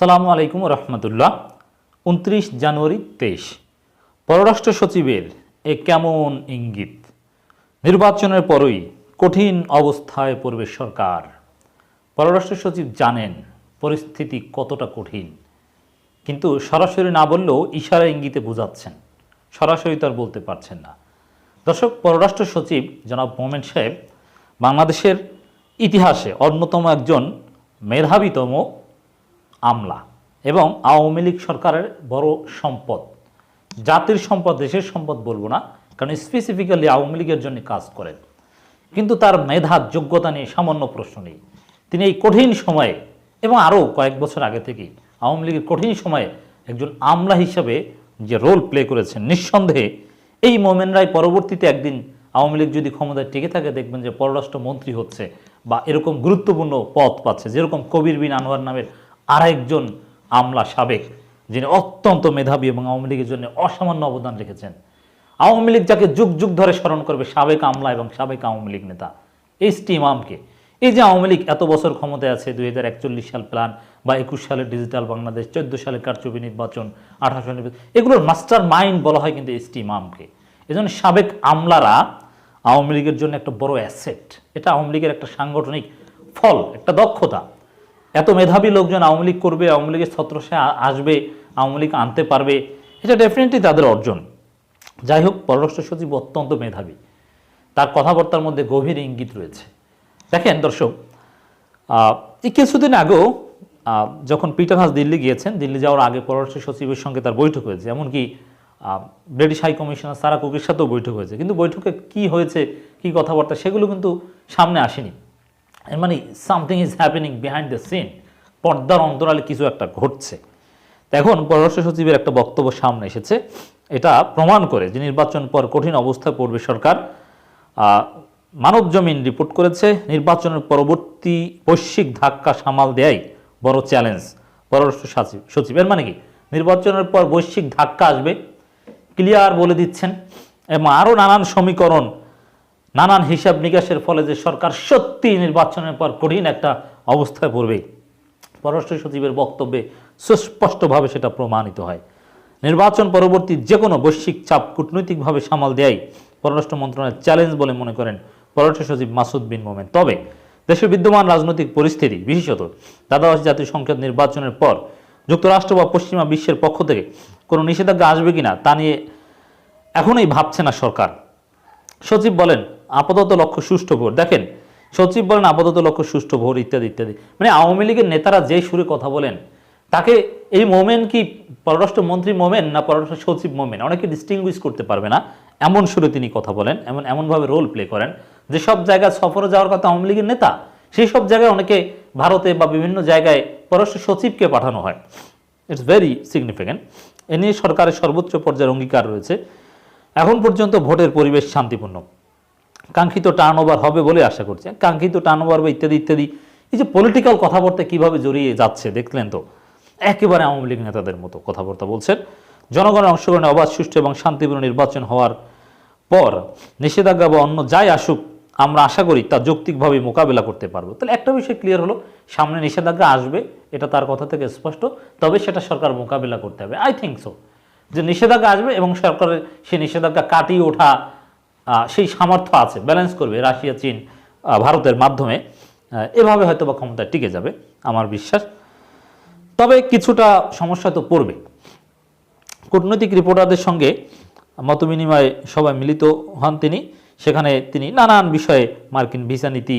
সালামু আলাইকুম রহমতুল্লাহ। উনত্রিশ জানুয়ারি তেইশ। পররাষ্ট্র সচিবের এ কেমন ইঙ্গিত? নির্বাচনের পরই কঠিন অবস্থায় পড়বে সরকার। পররাষ্ট্র সচিব জানেন পরিস্থিতি কতটা কঠিন। কিন্তু সরাসরি না বললেও ইশারা ইঙ্গিতে বোঝাচ্ছেন। সরাসরি তো আর বলতে পারছেন না। দর্শক, পররাষ্ট্র সচিব জনাব মোমেন সাহেব বাংলাদেশের ইতিহাসে অন্যতম একজন মেধাবীতম আমলা এবং আওয়ামী লীগ সরকারের বড় সম্পদ। জাতির সম্পদ, দেশের সম্পদ বলব না, কারণ স্পেসিফিক্যালি আওয়ামী লীগের জন্য কাজ করেন। কিন্তু তার মেধা, যোগ্যতা নিয়ে সামান্য প্রশ্ন নেই। তিনি এই কঠিন সময়ে এবং আরও কয়েক বছর আগে থেকেই আওয়ামী লীগের কঠিন সময়ে একজন আমলা হিসাবে যে রোল প্লে করেছেন, নিঃসন্দেহে এই মোমেন রায় পরবর্তীতে একদিন আওয়ামী লীগ যদি ক্ষমতায় টিকে থাকে, দেখবেন যে পররাষ্ট্র মন্ত্রী হচ্ছে বা এরকম গুরুত্বপূর্ণ পদ পাচ্ছে, যেরকম কবির বিন আনোয়ার নামের আরেকজন আমলা সাবেক, যিনি অত্যন্ত মেধাবী এবং আওয়ামী লীগের জন্য অসামান্য অবদান রেখেছেন। আওয়ামী লীগ যাকে যুগ যুগ ধরে স্মরণ করবে, সাবেক আমলা এবং সাবেক আওয়ামী লীগ নেতা। এইচ টি ইমামকে এই যে আওয়ামী লীগ এত বছর ক্ষমতায় আছে, দুই হাজার একচল্লিশ সাল প্ল্যান বা একুশ সালের ডিজিটাল বাংলাদেশ, চোদ্দ সালে কারচুপি নির্বাচন আঠারো নির্বাচন, এগুলোর মাস্টার মাইন্ড বলা হয় কিন্তু এইচ টি ইমামকে এজন্য সাবেক আমলারা আওয়ামী লীগের জন্য একটা বড় অ্যাসেট। এটা আওয়ামী লীগের একটা সাংগঠনিক ফল, একটা দক্ষতা। এত মেধাবী লোকজন আওয়ামী লীগ করবে, আওয়ামী লীগের ছত্রসে আসবে, আওয়ামী লীগ আনতে পারবে, এটা ডেফিনেটলি তাদের অর্জন। যাই হোক, পররাষ্ট্র সচিব অত্যন্ত মেধাবী। তার কথাবার্তার মধ্যে গভীর ইঙ্গিত রয়েছে। দেখেন দর্শক কিছুদিন আগেও যখন পিটার হাস দিল্লি গিয়েছেন, দিল্লি যাওয়ার আগে পররাষ্ট্র সচিবের সঙ্গে তার বৈঠক হয়েছে। এমনকি ব্রিটিশ হাই কমিশনার সারা কুকির সাথেও বৈঠক হয়েছে। কিন্তু বৈঠকে কি হয়েছে, কি কথাবার্তা, সেগুলো কিন্তু সামনে আসেনি। মানে something is happening behind the scene পর্দার অন্তরালে কিছু একটা ঘটছে। এখন পররাষ্ট্র সচিবের একটা বক্তব্য সামনে এসেছে। এটা প্রমাণ করে যে নির্বাচন পর কঠিন অবস্থায় পড়বে সরকার মানব জমিন রিপোর্ট করেছে। নির্বাচনের পরবর্তী বৈশ্বিক ধাক্কা সামাল দেয় বড় চ্যালেঞ্জ পররাষ্ট্র সচিব সচিব। এর মানে কি? নির্বাচনের পর বৈশ্বিক ধাক্কা আসবে। ক্লিয়ার বলে দিচ্ছেন। এবং আরও নানান সমীকরণ নানান হিসাব নিকাশের ফলে যে সরকার সত্যি নির্বাচনের পর কঠিন একটা অবস্থায় পড়বে। পররাষ্ট্র সচিবের বক্তব্যে সুস্পষ্টভাবে সেটা প্রমাণিত হয়। নির্বাচন পরবর্তী যে কোনো বৈশ্বিক চাপ কূটনৈতিকভাবে সামাল দেয় পররাষ্ট্র মন্ত্রণালয়ের চ্যালেঞ্জ বলে মনে করেন পররাষ্ট্র সচিব মাসুদ বিন মোমেন। তবে দেশের বিদ্যমান রাজনৈতিক পরিস্থিতি, বিশেষত দ্বাদশ জাতীয় সংসদ নির্বাচনের পর যুক্তরাষ্ট্র বা পশ্চিমা বিশ্বের পক্ষ থেকে কোনো নিষেধাজ্ঞা আসবে কিনা তা নিয়ে এখনই ভাবছে না সরকার। সচিব বলেন আপাতত লক্ষ্য সুষ্ঠু ভোট। দেখেন, সচিব বলেন আপাতত লক্ষ্য সুষ্ঠু ভোট, ইত্যাদি ইত্যাদি। মানে আওয়ামী লীগের নেতারা যে সুরে কথা বলেন, তাকে এই মোমেন কি পররাষ্ট্র মন্ত্রী মোমেন না পররাষ্ট্র সচিব মোমেন? অনেকে ডিস্টিংগুইশ করতে পারবে না। এমন সুরে তিনি কথা বলেন, এমন, এমনভাবে রোল প্লে করেন। যে সব জায়গায় সফরে যাওয়ার কথা আওয়ামী লীগের নেতা সেই সব জায়গায় অনেকে ভারতে বা বিভিন্ন জায়গায় পররাষ্ট্র সচিবকে পাঠানো হয়। ইটস ভেরি সিগনিফিক্যান্ট এ নিয়ে সরকারের সর্বোচ্চ পর্যায়ের অঙ্গীকার রয়েছে। এখন পর্যন্ত ভোটের পরিবেশ শান্তিপূর্ণ। কাঙ্ক্ষিত টার্ন ওভার হবে বলে আশা করছি। কাঙ্ক্ষিত টার্ন ওভার বা ইত্যাদি ইত্যাদি। এই যে পলিটিক্যাল কথাবার্তা কীভাবে জড়িয়ে যাচ্ছে, দেখলেন তো? একেবারে আওয়ামী লীগ নেতাদের মতো কথাবার্তা বলছেন। জনগণের অংশগ্রহণে অবাধ, সুষ্ঠু এবং শান্তিপূর্ণ নির্বাচন হওয়ার পর নিষেধাজ্ঞা বা অন্য যাই আসুক, আমরা আশা করি তা যৌক্তিকভাবে মোকাবেলা করতে পারব। তাহলে একটা বিষয় ক্লিয়ার হলো, সামনে নিষেধাজ্ঞা আসবে, এটা তার কথা থেকে স্পষ্ট, তবে সেটা সরকার মোকাবেলা করতে হবে। আই থিঙ্ক সো যে নিষেধাজ্ঞা আসবে এবং সরকারের সেই নিষেধাজ্ঞা কাটিয়ে ওঠা সেই সামর্থ্য আছে ব্যালেন্স করবে রাশিয়া, চীন ভারতের মাধ্যমে। এভাবে হয়তো বা ক্ষমতায় টিকে যাবে, আমার বিশ্বাস। তবে কিছুটা সমস্যা তো পড়বে। কূটনৈতিক রিপোর্টারদের সঙ্গে মতবিনিময় সবাই মিলিত হন তিনি। সেখানে তিনি নানান বিষয়ে মার্কিন ভিসা নীতি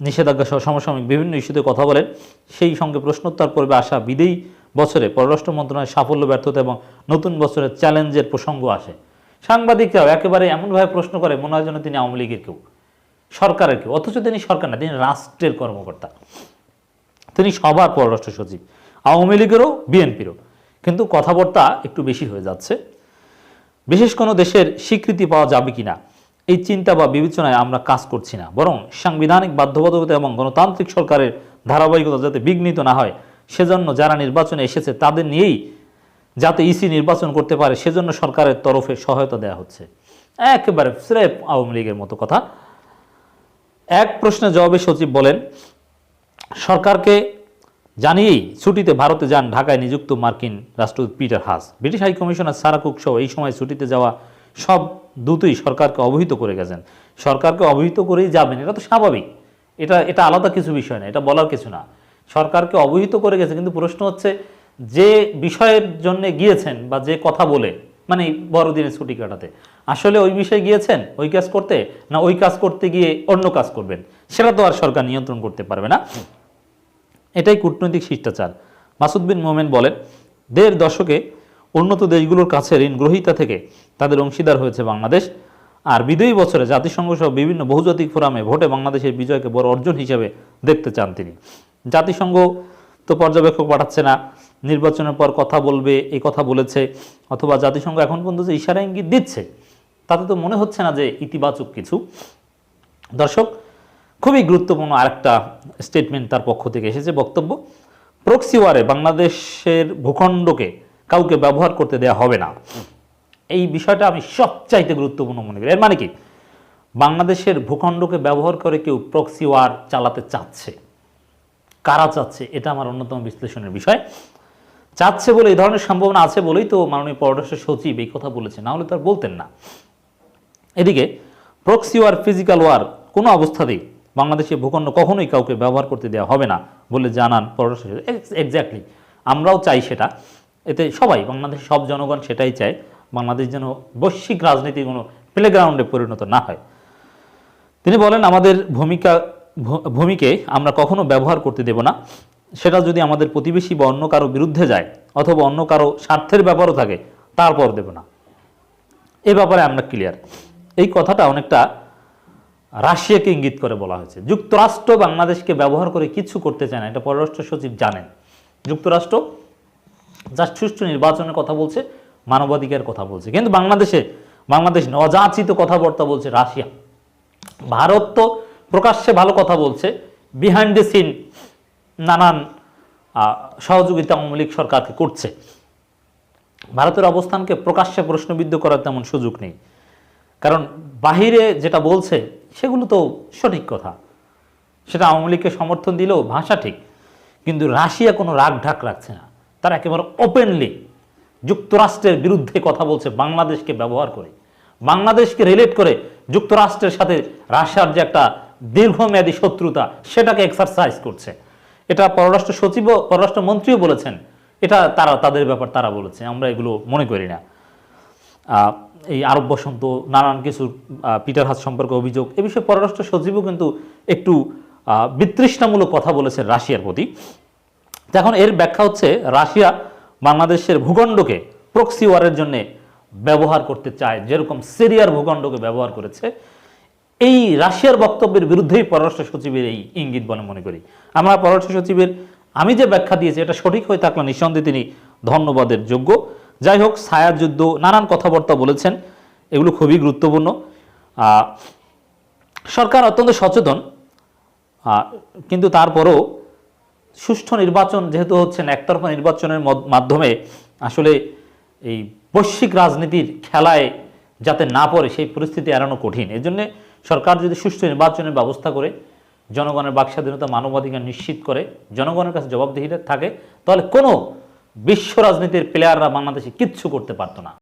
নিষেধাজ্ঞা সহ সমসাময়িক বিভিন্ন ইস্যুতে কথা বলেন। সেই সঙ্গে প্রশ্নোত্তর পর্বে আসা বিদেয়ী বছরে পররাষ্ট্র মন্ত্রণালয়ের সাফল্য, ব্যর্থতা এবং নতুন বছরের চ্যালেঞ্জের প্রসঙ্গ আসে। সাংবাদিকরাও একেবারে এমনভাবে প্রশ্ন করে, মনে হয় যেন তিনি আওয়ামী লীগের কেউ, সরকারের কেউ, অথচ তিনি সরকার না, তিনি রাষ্ট্রের কর্মকর্তা। তিনি সবার পররাষ্ট্র সচিব, আওয়ামী লীগেরও, বিএনপিরও। কিন্তু কথাবার্তা একটু বেশি হয়ে যাচ্ছে। বিশেষ কোনো দেশের স্বীকৃতি পাওয়া যাবে কিনা, এই চিন্তা বা বিবেচনায় আমরা কাজ করছি না। বরং সাংবিধানিক বাধ্যবাধকতা এবং গণতান্ত্রিক সরকারের ধারাবাহিকতা যাতে বিঘ্নিত না হয়, সেজন্য যারা নির্বাচনে এসেছে তাদের নিয়েই যাতে ইসি নির্বাচন করতে পারে, সেজন্য সরকারের তরফে সহায়তা দেওয়া হচ্ছে। একেবারে স্রেফ আওয়ামী লীগের মতো কথা। এক প্রশ্নের জবাবে সচিব বলেন, সরকারকে জানিয়েই ছুটিতে ভারতে যান ঢাকায় নিযুক্ত মার্কিন রাষ্ট্রদূত Peter Haas British high commissioner Sarah Cooke সহ এই সময় ছুটিতে যাওয়া সব দূতই সরকারকে অবহিত করে গেছেন। সরকারকে অবহিত করেই যাবেন, এটা তো স্বাভাবিক। এটা এটা আলাদা কিছু বিষয় না, এটা বলার কিছু না। সরকারকে অবহিত করে গেছে, কিন্তু প্রশ্ন হচ্ছে যে বিষয়ের জন্য গিয়েছেন বা যে কথা বলে মানে এই বড়দিনে ছুটি কাটাতে, আসলে ওই বিষয়ে গিয়েছেন? ওই কাজ করতে? না ওই কাজ করতে গিয়ে অন্য কাজ করবেন? সেটা তো আর সরকার নিয়ন্ত্রণ করতে পারবে না। এটাই কূটনৈতিক শিষ্টাচার। মাসুদ বিন মোমেন বলেন, দেড় দশকে উন্নত দেশগুলোর কাছে ঋণ গ্রহীতা থেকে তাদের অংশীদার হয়েছে বাংলাদেশ। আর বিদয়ী বছরে জাতিসংঘ সহ বিভিন্ন বহুজাতিক ফোরামে ভোটে বাংলাদেশের বিজয়কে বড় অর্জন হিসেবে দেখতে চান তিনি। জাতিসংঘ তো পর্যবেক্ষক পাঠাচ্ছে না। নির্বাচনের পর কথা বলবে, এই কথা বলেছে, অথবা জাতিসংঘ এখন পর্যন্ত যে ইশারা ইঙ্গিত দিচ্ছে, তাতে তো মনে হচ্ছে না যে ইতিবাচক কিছু। দর্শক, খুবই গুরুত্বপূর্ণ আরেকটা স্টেটমেন্ট তার পক্ষ থেকে এসেছে, বক্তব্য প্রক্সি ওয়ারে বাংলাদেশের ভূখণ্ডকে কাউকে ব্যবহার করতে দেওয়া হবে না। এই বিষয়টা আমি সবচাইতে গুরুত্বপূর্ণ মনে করি। এর মানে কি? বাংলাদেশের ভূখণ্ডকে ব্যবহার করে কেউ প্রক্সি ওয়ার চালাতে চাচ্ছে। কারা চাচ্ছে? এটা আমার অন্যতম বিশ্লেষণের বিষয়। চাচ্ছে বলে, এই ধরনের সম্ভাবনা আছে বলেই তো মাননীয় পররাষ্ট্র সচিব এই কথা বলেছে না হলে তো আর বলতেন না। এদিকে প্রক্সি ওয়ার ফিজিক্যাল ওয়ার কোনো অবস্থাতেই বাংলাদেশের ভূখণ্ড কখনোই কাউকে ব্যবহার করতে দেওয়া হবে না বলে জানান পররাষ্ট্র সচিব। এক্স্যাক্টলি আমরাও চাই সেটা। এতে সবাই, বাংলাদেশের সব জনগণ সেটাই চায়, বাংলাদেশ যেন বৈশ্বিক রাজনীতির কোনো প্লেগ্রাউন্ডে পরিণত না হয়। তিনি বলেন, আমাদের ভূমিকা ভূমিকে আমরা কখনো ব্যবহার করতে দেব না। সেটা যদি আমাদের প্রতিবেশী বা অন্য কারও বিরুদ্ধে যায় অথবা অন্য কারও স্বার্থের ব্যাপারও থাকে, তারপর দেব না। এ ব্যাপারে আমরা ক্লিয়ার এই কথাটা অনেকটা রাশিয়াকে ইঙ্গিত করে বলা হয়েছে। যুক্তরাষ্ট্র বাংলাদেশকে ব্যবহার করে কিছু করতে চায় না, এটা পররাষ্ট্র সচিব জানেন। যুক্তরাষ্ট্র জাস্ট সুষ্ঠু নির্বাচনের কথা বলছে, মানবাধিকার কথা বলছে। কিন্তু বাংলাদেশে, বাংলাদেশ নজাচিত কথাবার্তা বলছে রাশিয়া। ভারত তো প্রকাশ্যে ভালো কথা বলছে বিহাইন্ড দ্য সিন নানান সহযোগিতা আওয়ামী লীগ সরকারকে করছে। ভারতের অবস্থানকে প্রকাশ্যে প্রশ্নবিদ্ধ করার তেমন সুযোগ নেই। কারণ বাহিরে যেটা বলছে, সেগুলো তো সঠিক কথা। সেটা আওয়ামী লীগকে সমর্থন দিলেও ভাষা ঠিক, কিন্তু রাশিয়া কোনো রাগ ঢাক রাখছে না। তারা একেবারে ওপেনলি যুক্তরাষ্ট্রের বিরুদ্ধে কথা বলছে, বাংলাদেশকে ব্যবহার করে। বাংলাদেশকে রিলেট করে যুক্তরাষ্ট্রের সাথে রাশিয়ার যে একটা দীর্ঘমেয়াদী শত্রুতা, সেটাকে এক্সারসাইজ করছে। এটা পররাষ্ট্র সচিবও পররাষ্ট্র মন্ত্রীও বলেছেন। এটা তারা, তাদের ব্যাপার তারা বলেছে, আমরা এগুলো মনে করি না। এই আরব বসন্ত, নানান কিছু পিটার হাস সম্পর্কে অভিযোগ, এ বিষয়ে পররাষ্ট্র সচিবও কিন্তু একটু বিতৃষ্ণামূলক কথা বলেছেন রাশিয়ার প্রতি। এখন এর ব্যাখ্যা হচ্ছে, রাশিয়া বাংলাদেশের ভূখণ্ডকে প্রক্সি ওয়ারের জন্য ব্যবহার করতে চায়, যেরকম সিরিয়ার ভূখণ্ডকে ব্যবহার করেছে। এই রাশিয়ার বক্তব্যের বিরুদ্ধেই পররাষ্ট্র সচিবের এই ইঙ্গিত বলে মনে করি। আমরা পররাষ্ট্র সচিবের, আমি যে ব্যাখ্যা দিয়েছি, এটা সঠিক হয়ে থাকলে নিঃসন্দেহে তিনি ধন্যবাদের যোগ্য। যাই হোক ছায়াযুদ্ধ নানান কথাবার্তা বলেছেন, এগুলো খুবই গুরুত্বপূর্ণ। সরকার অত্যন্ত সচেতন কিন্তু তারপরও সুষ্ঠু নির্বাচন যেহেতু হচ্ছেন একতরফা নির্বাচনের মাধ্যমে আসলে এই বৈশ্বিক রাজনীতির খেলায় যাতে না পড়ে সেই পরিস্থিতি এড়ানো কঠিন। এই জন্যে সরকার যদি সুষ্ঠু নির্বাচনের ব্যবস্থা করে, জনগণের বাক স্বাধীনতা মানবাধিকার নিশ্চিত করে, জনগণের কাছে জবাবদিহিতা থাকে, তাহলে কোনো বিশ্ব রাজনীতির প্লেয়াররা বাংলাদেশে কিচ্ছু করতে পারতো না।